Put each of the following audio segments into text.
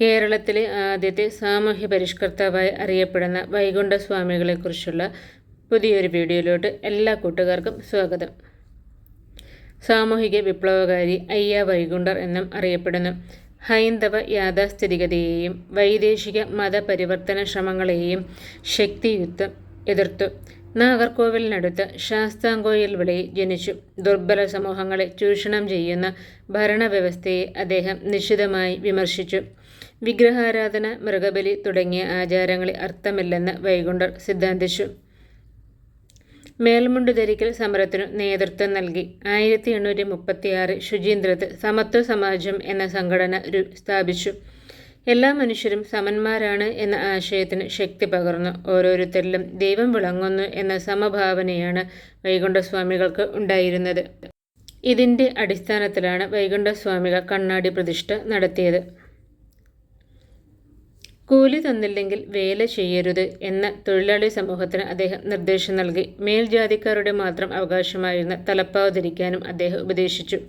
കേരളത്തിലെ ആദ്യത്തെ സാമൂഹ്യ പരിഷ്കർത്താവായി അറിയപ്പെടുന്ന വൈകുണ്ഠസ്വാമികളെക്കുറിച്ചുള്ള പുതിയൊരു വീഡിയോയിലോട്ട് എല്ലാ കൂട്ടുകാർക്കും സ്വാഗതം. സാമൂഹിക വിപ്ലവകാരി അയ്യ വൈകുണ്ഠർ എന്നും അറിയപ്പെടുന്നു. ഹൈന്ദവ യാഥാസ്ഥിതികതയെയും വൈദേശിക മതപരിവർത്തന ശ്രമങ്ങളെയും ശക്തിയുക്തം എതിർത്തു. നാഗർകോവിലിനടുത്ത് ശാസ്താംകോയിൽ വിളി ജനിച്ചു. ദുർബല സമൂഹങ്ങളെ ചൂഷണം ചെയ്യുന്ന ഭരണവ്യവസ്ഥയെ അദ്ദേഹം നിശിതമായി വിമർശിച്ചു. വിഗ്രഹാരാധന മൃഗബലി തുടങ്ങിയ ആചാരങ്ങളെ അർത്ഥമില്ലെന്ന് വൈകുണ്ഠർ സിദ്ധാന്തിച്ചു. മേൽമുണ്ട് ധരിക്കൽ സമരത്തിനു നേതൃത്വം നൽകി. ആയിരത്തി എണ്ണൂറ്റി മുപ്പത്തിയാറ് ശുചീന്ദ്രത്ത് സമത്വ സമാജം എന്ന സംഘടന സ്ഥാപിച്ചു. എല്ലാ മനുഷ്യരും സമന്മാരാണ് എന്ന ആശയത്തിന് ശക്തി പകർന്നു. ഓരോരുത്തരിലും ദൈവം വിളങ്ങുന്നു എന്ന സമഭാവനയാണ് വൈകുണ്ഠസ്വാമികൾക്ക് ഉണ്ടായിരുന്നത്. ഇതിന്റെ അടിസ്ഥാനത്തിലാണ് വൈകുണ്ഠസ്വാമികൾ കണ്ണാടി പ്രതിഷ്ഠ നടത്തിയത്. കൂലി തന്നില്ലെങ്കിൽ വേല ചെയ്യരുത് എന്ന തൊഴിലാളി സമൂഹത്തിന് അദ്ദേഹം നിർദ്ദേശം നൽകി. മേൽജാതിക്കാരുടെ മാത്രം അവകാശമായിരുന്ന തലപ്പാവ് ധരിക്കാനും അദ്ദേഹം ഉപദേശിച്ചു.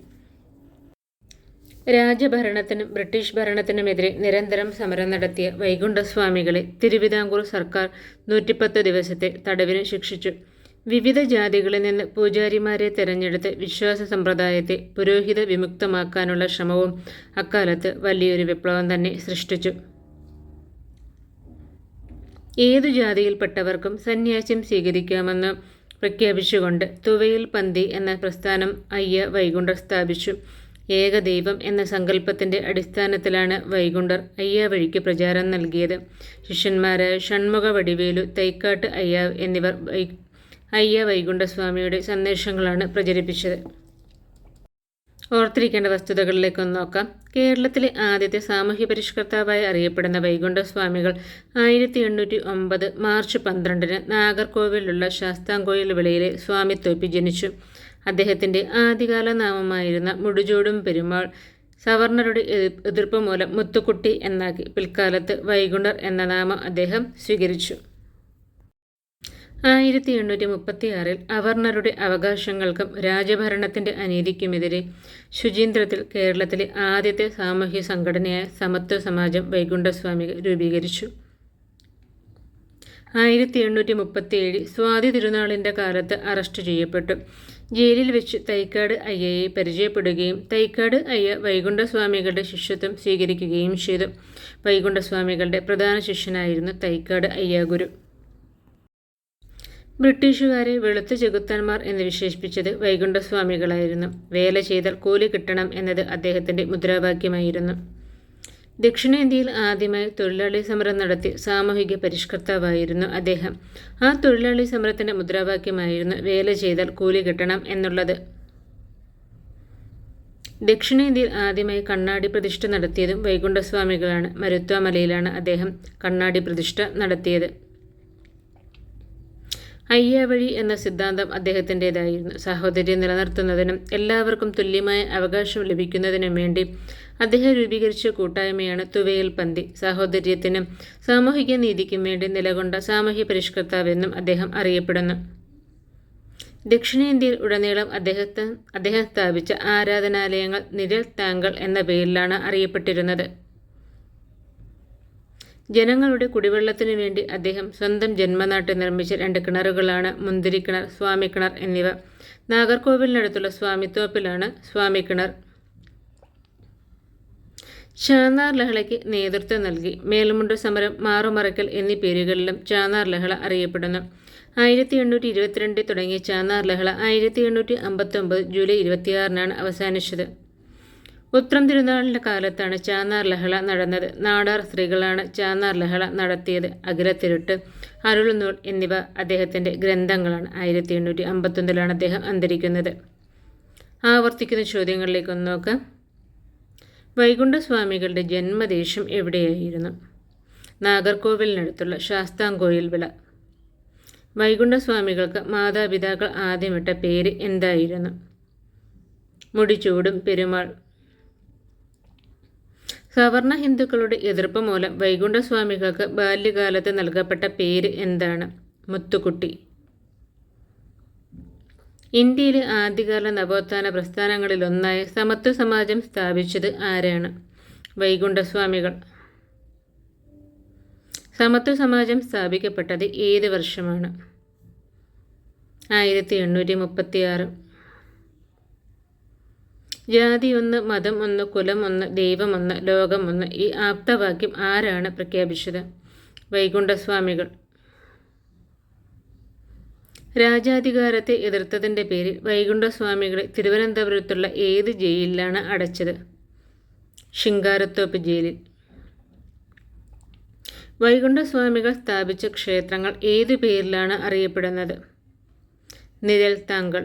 രാജഭരണത്തിനും ബ്രിട്ടീഷ് ഭരണത്തിനുമെതിരെ നിരന്തരം സമരം നടത്തിയ വൈകുണ്ഠസ്വാമികളെ തിരുവിതാംകൂർ സർക്കാർ നൂറ്റിപ്പത്ത് ദിവസത്തെ തടവിന് ശിക്ഷിച്ചു. വിവിധ ജാതികളിൽ നിന്ന് പൂജാരിമാരെ തെരഞ്ഞെടുത്ത് വിശ്വാസ സമ്പ്രദായത്തെ പുരോഹിത വിമുക്തമാക്കാനുള്ള ശ്രമവും അക്കാലത്ത് വലിയൊരു വിപ്ലവം തന്നെ സൃഷ്ടിച്ചു. ഏതു ജാതിയിൽപ്പെട്ടവർക്കും സന്യാസ്യം സ്വീകരിക്കാമെന്ന് പ്രഖ്യാപിച്ചുകൊണ്ട് തുവയിൽ പന്തി എന്ന പ്രസ്ഥാനം അയ്യ വൈകുണ്ഠർ സ്ഥാപിച്ചു. ഏകദൈവം എന്ന സങ്കല്പത്തിന്റെ അടിസ്ഥാനത്തിലാണ് വൈകുണ്ഠർ അയ്യാവഴിക്ക് പ്രചാരം നൽകിയത്. ശിഷ്യന്മാരായ ഷൺമുഖ വടിവേലു തൈക്കാട്ട് അയ്യാവ് എന്നിവർ വൈ അയ്യ വൈകുണ്ഠസ്വാമിയുടെ സന്ദേശങ്ങളാണ് പ്രചരിപ്പിച്ചത്. ഓർത്തിരിക്കേണ്ട വസ്തുതകളിലേക്കൊന്ന് നോക്കാം. കേരളത്തിലെ ആദ്യത്തെ സാമൂഹ്യ പരിഷ്കർത്താവായി അറിയപ്പെടുന്ന വൈകുണ്ഠസ്വാമികൾ ആയിരത്തി എണ്ണൂറ്റി ഒമ്പത് മാർച്ച് പന്ത്രണ്ടിന് നാഗർകോവിലുള്ള ശാസ്താംകോയിൽ വിളയിലെ സ്വാമിത്തോപ്പി ജനിച്ചു. അദ്ദേഹത്തിന്റെ ആദ്യകാല നാമമായിരുന്ന മുടുചൂടും പെരുമാൾ സവർണരുടെ എതിർപ്പ് മൂലം മുത്തുക്കുട്ടി എന്നാക്കി പിൽക്കാലത്ത് വൈകുണ്ഠർ എന്ന നാമം അദ്ദേഹം സ്വീകരിച്ചു. ആയിരത്തി എണ്ണൂറ്റി മുപ്പത്തി ആറിൽ അവർണരുടെ അവകാശങ്ങൾക്കും രാജഭരണത്തിന്റെ അനീതിക്കുമെതിരെ ശുചീന്ദ്രത്തിൽ കേരളത്തിലെ ആദ്യത്തെ സാമൂഹ്യ സംഘടനയായ സമത്വ സമാജം വൈകുണ്ഠസ്വാമികൾ രൂപീകരിച്ചു. ആയിരത്തി എണ്ണൂറ്റി മുപ്പത്തിയേഴ് സ്വാതി തിരുനാളിന്റെ കാലത്ത് അറസ്റ്റ് ചെയ്യപ്പെട്ടു. ജയിലിൽ വെച്ച് തൈക്കാട് അയ്യയെ പരിചയപ്പെടുകയും തൈക്കാട് അയ്യ വൈകുണ്ഠസ്വാമികളുടെ ശിഷ്യത്വം സ്വീകരിക്കുകയും ചെയ്തു. വൈകുണ്ഠസ്വാമികളുടെ പ്രധാന ശിഷ്യനായിരുന്നു തൈക്കാട് അയ്യാഗുരു ബ്രിട്ടീഷുകാരെ വെളുത്ത ചെകുത്താന്മാർ എന്ന് വിശേഷിപ്പിച്ചത് വൈകുണ്ഠസ്വാമികളായിരുന്നു. വേല ചെയ്താൽ കൂലി കിട്ടണം എന്നത് അദ്ദേഹത്തിന്റെ മുദ്രാവാക്യമായിരുന്നു. ദക്ഷിണേന്ത്യയിൽ ആദ്യമായി തൊഴിലാളി സമരം നടത്തി സാമൂഹിക പരിഷ്കർത്താവായിരുന്നു അദ്ദേഹം. ആ തൊഴിലാളി സമരത്തിന്റെ മുദ്രാവാക്യമായിരുന്നു വേല ചെയ്താൽ കൂലി കിട്ടണം എന്നുള്ളത്. ദക്ഷിണേന്ത്യയിൽ ആദ്യമായി കണ്ണാടി പ്രതിഷ്ഠ നടത്തിയതും വൈകുണ്ഠസ്വാമികളാണ് മരുത്വാമലയിലാണ് അദ്ദേഹം കണ്ണാടി പ്രതിഷ്ഠ നടത്തിയത്. അയ്യാവഴി എന്ന സിദ്ധാന്തം അദ്ദേഹത്തിന്റെതായിരുന്നു. സാഹോദര്യം നിലനിർത്തുന്നതിനും എല്ലാവർക്കും തുല്യമായ അവകാശം ലഭിക്കുന്നതിനും വേണ്ടി അദ്ദേഹം രൂപീകരിച്ച കൂട്ടായ്മയാണ് തുവയൽ പന്തി. സാഹോദര്യത്തിനും സാമൂഹിക നീതിക്കും വേണ്ടി നിലകൊണ്ട സാമൂഹ്യ പരിഷ്കർത്താവെന്നും അദ്ദേഹം അറിയപ്പെടുന്നു. ദക്ഷിണേന്ത്യയിൽ ഉടനീളം അദ്ദേഹത്തെ അദ്ദേഹം സ്ഥാപിച്ച ആരാധനാലയങ്ങൾ നിരൽ താങ്കൾ എന്ന പേരിലാണ് അറിയപ്പെട്ടിരുന്നത്. ജനങ്ങളുടെ കുടിവെള്ളത്തിനു വേണ്ടി അദ്ദേഹം സ്വന്തം ജന്മനാട്ടിൽ നിർമ്മിച്ച രണ്ട് കിണറുകളാണ് മുന്തിരി കിണർ സ്വാമി കിണർ എന്നിവ. നാഗർകോവിലിനടുത്തുള്ള സ്വാമിത്തോപ്പിലാണ് സ്വാമി കിണർ. ചാന്നാർ ലഹളയ്ക്ക് നേതൃത്വം നൽകി. മേൽമുണ്ട് സമരം മാറുമറക്കൽ എന്നീ പേരുകളിലും ചാന്നാർ ലഹള അറിയപ്പെടുന്നു. ആയിരത്തി എണ്ണൂറ്റി ഇരുപത്തിരണ്ടിൽ തുടങ്ങിയ ചാന്നാർ ലഹള ആയിരത്തി എണ്ണൂറ്റി അമ്പത്തൊമ്പത് ജൂലൈ ഇരുപത്തിയാറിനാണ് അവസാനിച്ചത്. ഉത്രം തിരുനാളിന്റെ കാലത്താണ് ചാന്നാർ ലഹള നടന്നത്. നാടാർ സ്ത്രീകളാണ് ചാന്നാർ ലഹള നടത്തിയത്. അഗ്രത്തിരുട്ട് അരുളുനൂൽ എന്നിവ അദ്ദേഹത്തിന്റെ ഗ്രന്ഥങ്ങളാണ്. ആയിരത്തി എണ്ണൂറ്റി അമ്പത്തൊന്നിലാണ് അദ്ദേഹം അന്തരിക്കുന്നത്. ആവർത്തിക്കുന്ന ചോദ്യങ്ങളിലേക്ക് ചോദ്യങ്ങളിലേക്കൊന്ന് നോക്കാം. വൈകുണ്ഠസ്വാമികളുടെ ജന്മദേശം എവിടെയായിരുന്നു? നാഗർകോവിലിനടുത്തുള്ള ശാസ്താംകോയിൽ വിള. വൈകുണ്ഠസ്വാമികൾക്ക് മാതാപിതാക്കൾ ആദ്യമിട്ട പേര് എന്തായിരുന്നു? മുടിച്ചൂടും പെരുമാൾ സവർണ ഹിന്ദുക്കളുടെ എതിർപ്പ് മൂലം വൈകുണ്ഠസ്വാമികൾക്ക് ബാല്യകാലത്ത് നൽകപ്പെട്ട പേര് എന്താണ്? മുത്തുക്കുട്ടി. ഇന്ത്യയിലെ ആദ്യകാല നവോത്ഥാന പ്രസ്ഥാനങ്ങളിലൊന്നായ സമത്വ സമാജം സ്ഥാപിച്ചത് ആരാണ്? വൈകുണ്ഠസ്വാമികൾ. സമത്വ സമാജം സ്ഥാപിക്കപ്പെട്ടത് ഏത് വർഷമാണ്? ആയിരത്തി എണ്ണൂറ്റി മുപ്പത്തിയാറ്. ജാതി ഒന്ന് മതം ഒന്ന് കുലം ഒന്ന് ദൈവം ഒന്ന് ലോകം ഒന്ന്. ഈ ആപ്തവാക്യം ആരാണ് പ്രഖ്യാപിച്ചത്? വൈകുണ്ഠസ്വാമികൾ. രാജാധികാരത്തെ എതിർത്തതിന്റെ പേരിൽ വൈകുണ്ഠസ്വാമികളെ തിരുവനന്തപുരത്തുള്ള ഏത് ജയിലിലാണ് അടച്ചത്? ശിങ്കാരത്തോപ്പ് ജയിലിൽ. വൈകുണ്ഠസ്വാമികൾ സ്ഥാപിച്ച ക്ഷേത്രങ്ങൾ ഏതു പേരിലാണ് അറിയപ്പെടുന്നത്? നിഴൽ താങ്കൾ.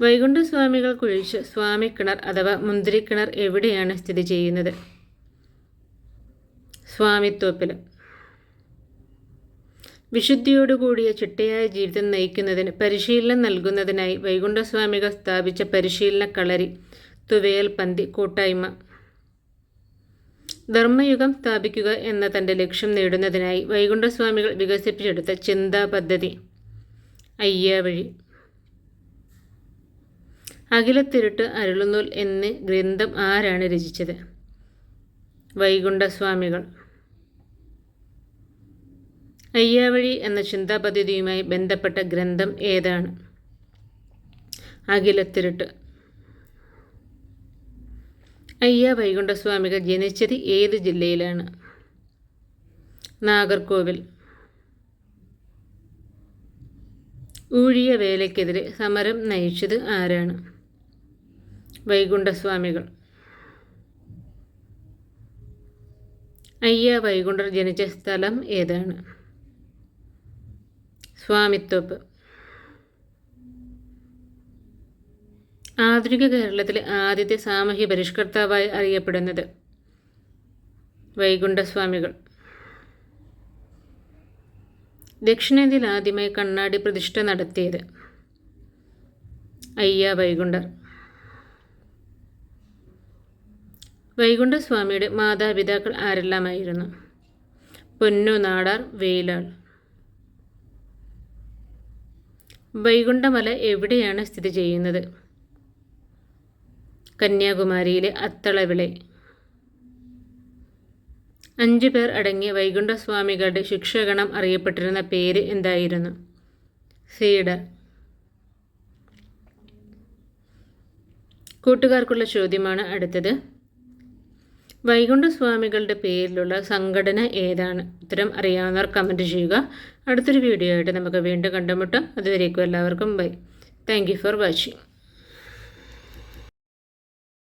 വൈകുണ്ഠസ്വാമികൾ സ്വാമി സ്വാമിക്കിണർ അഥവാ മുന്തിരിക്കിണർ എവിടെയാണ് സ്ഥിതി ചെയ്യുന്നത്? സ്വാമിത്തോപ്പിൽ വിശുദ്ധിയോടുകൂടിയ ചിട്ടയായ ജീവിതം നയിക്കുന്നതിന് പരിശീലനം നൽകുന്നതിനായി വൈകുണ്ഠസ്വാമികൾ സ്ഥാപിച്ച പരിശീലന കളരി തുവയൽ പന്തി കൂട്ടായ്മ. ധർമ്മയുഗം സ്ഥാപിക്കുക എന്ന തന്റെ ലക്ഷ്യം നേടുന്നതിനായി വൈകുണ്ഠസ്വാമികൾ വികസിപ്പിച്ചെടുത്ത ചിന്താ പദ്ധതി അയ്യാവഴി. അഖിലത്തിരുട്ട് അരുളുന്നൂൽ എന്ന് ഗ്രന്ഥം ആരാണ് രചിച്ചത്? വൈകുണ്ഠസ്വാമികൾ. അയ്യാവഴി എന്ന ചിന്താപദ്ധതിയുമായി ബന്ധപ്പെട്ട ഗ്രന്ഥം ഏതാണ്? അഖിലത്തിരുട്ട്. അയ്യ വൈകുണ്ഠസ്വാമികൾ ജനിച്ചത് ഏത് ജില്ലയിലാണ്? നാഗർകോവിൽ. ഊഴിയ വേലയ്ക്കെതിരെ സമരം നയിച്ചത് ആരാണ്? വൈകുണ്ഠസ്വാമികൾ. അയ്യ വൈകുണ്ഠർ ജനിച്ച സ്ഥലം ഏതാണ്? സ്വാമിത്വപ്പ്. ആധുനിക കേരളത്തിലെ ആദ്യത്തെ സാമൂഹ്യ പരിഷ്കർത്താവായി അറിയപ്പെടുന്നത് വൈകുണ്ഠസ്വാമികൾ. ദക്ഷിണേന്ത്യയിൽ ആദ്യമായി കണ്ണാടി പ്രതിഷ്ഠ നടത്തിയത് അയ്യ വൈകുണ്ഠർ. വൈകുണ്ഠസ്വാമിയുടെ മാതാപിതാക്കൾ ആരെല്ലാമായിരുന്നു? പൊന്നു നാടാർ വെയിലാൾ വൈകുണ്ഠമല എവിടെയാണ് സ്ഥിതി ചെയ്യുന്നത്? കന്യാകുമാരിയിലെ അത്തളവിളെ. അഞ്ചു പേർ അടങ്ങിയ വൈകുണ്ഠസ്വാമികളുടെ ശിക്ഷഗണം അറിയപ്പെട്ടിരുന്ന പേര് എന്തായിരുന്നു? സീഡർ കൂട്ടുകാർക്കുള്ള ചോദ്യമാണ് അടുത്തത്. വൈകുണ്ഠസ്വാമികളുടെ പേരിലുള്ള സംഘടന ഏതാണ്? ഉത്തരം അറിയാവുന്നവർ കമന്റ് ചെയ്യുക. അടുത്തൊരു വീഡിയോ ആയിട്ട് നമുക്ക് വീണ്ടും കണ്ടുമുട്ടാം. അതുവരേക്കും എല്ലാവർക്കും ബൈ താങ്ക് ഫോർ വാച്ചിങ്